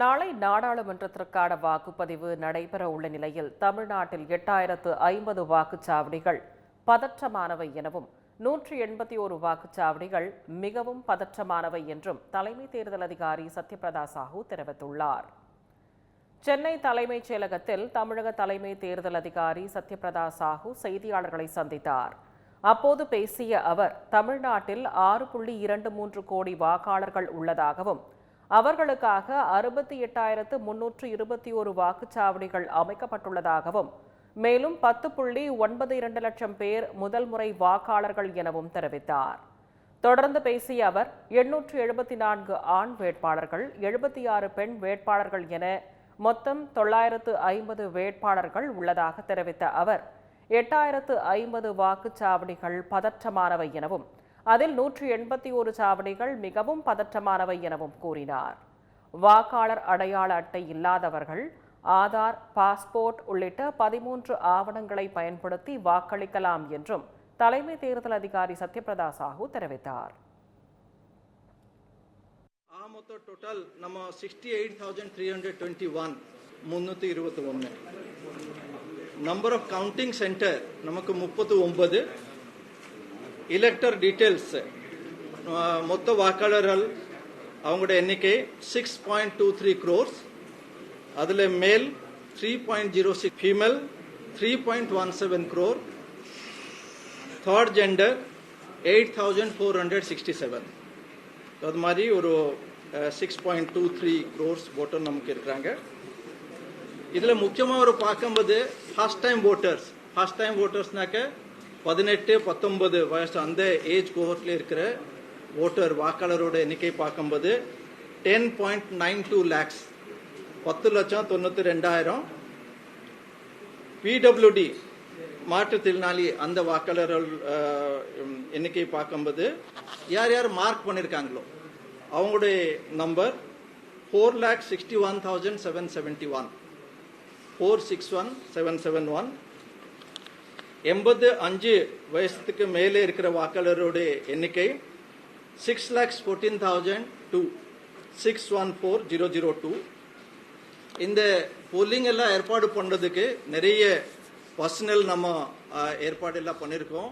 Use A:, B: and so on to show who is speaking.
A: நாளை நாடாளுமன்றத்திற்கான வாக்குப்பதிவு நடைபெற உள்ள நிலையில் தமிழ்நாட்டில் எட்டாயிரத்து ஐம்பது வாக்குச்சாவடிகள் பதற்றமானவை எனவும் நூற்றி எண்பத்தி ஒரு வாக்குச்சாவடிகள் மிகவும் பதற்றமானவை என்றும் தலைமை தேர்தல் அதிகாரி சத்யபிரதா சாஹூ தெரிவித்துள்ளார். சென்னை தலைமைச் செயலகத்தில் தமிழக தலைமை தேர்தல் அதிகாரி சத்யபிரதா சாஹூ செய்தியாளர்களை சந்தித்தார். அப்போது பேசிய அவர் தமிழ்நாட்டில் ஆறு புள்ளி இரண்டு மூன்று கோடி வாக்காளர்கள் உள்ளதாகவும் அவர்களுக்காக அறுபத்தி எட்டாயிரத்து முன்னூற்று இருபத்தி ஒரு வாக்குச்சாவடிகள் அமைக்கப்பட்டுள்ளதாகவும் மேலும் பத்து புள்ளி ஒன்பது இரண்டு லட்சம் பேர் முதல் முறை வாக்காளர்கள் எனவும் தெரிவித்தார். தொடர்ந்து பேசிய அவர் எண்ணூற்று எழுபத்தி நான்கு ஆண் வேட்பாளர்கள் எழுபத்தி ஆறு பெண் வேட்பாளர்கள் என மொத்தம் தொள்ளாயிரத்து ஐம்பது வேட்பாளர்கள் உள்ளதாக தெரிவித்த அவர் எட்டாயிரத்து ஐம்பது வாக்குச்சாவடிகள் பதற்றமானவை எனவும் அதில் நூற்றி எண்பத்தி ஒரு சாவடிகள் மிகவும் பதற்றமானவை எனவும் கூறினார். வாக்காளர் அடையாள அட்டை இல்லாதவர்கள் ஆதார் பாஸ்போர்ட் உள்ளிட்ட பதிமூன்று ஆவணங்களை பயன்படுத்தி வாக்களிக்கலாம் என்றும் தலைமை தேர்தல் அதிகாரி சத்யபிரதா சாஹூ தெரிவித்தார்.
B: ಆ ಮೊತ್ತ ಟೋಟಲ್ ನಮ್ಮ sixty eight thousand three hundred twenty one இருபத்தி ஒன்று நம்பர் ஆஃப் கவுண்டிங் சென்டர் நமக்கு முப்பத்து ஒன்பது இலெக்டர் டீட்டெயில்ஸ் மொத்த வாக்காளர்கள் அவங்களோட எண்ணிக்கை six point two three crores அதில் மேல் three point zero six female three point one seven crore third gender eight thousand four hundred sixty seven அது மாதிரி ஒரு six point two three crores voter நமக்கு இருக்கிறாங்க. இதில் முக்கியமாக ஒரு பார்க்கும்போது first time voters first time ஓட்டர்ஸ்னாக்க பதினெட்டு பத்தொன்பது வயசு அந்த ஏஜ் கோஹர்ட்ல இருக்கிற ஓட்டர் வாக்காளரோட எண்ணிக்கை பார்க்கும்போது ten point nine two lakhs பத்து லட்சம் தொண்ணூற்றி ரெண்டாயிரம். பிடபிள்யூடி மாற்றுத்திறனாளி அந்த வாக்காளர்கள் எண்ணிக்கை பார்க்கும்போது யார் யார் மார்க் பண்ணியிருக்காங்களோ அவங்களுடைய number four lakh sixty one thousand seven seventy one four six one seven seven one எண்பது அஞ்சு வயசுக்கு மேலே இருக்கிற வாக்காளருடைய எண்ணிக்கை six lakhs fourteen thousand two six one four zero zero two இந்த போலிங் எல்லாம் ஏற்பாடு பண்ணுறதுக்கு நிறைய பர்சனல் நம்ம ஏற்பாடு எல்லாம் பண்ணியிருக்கோம்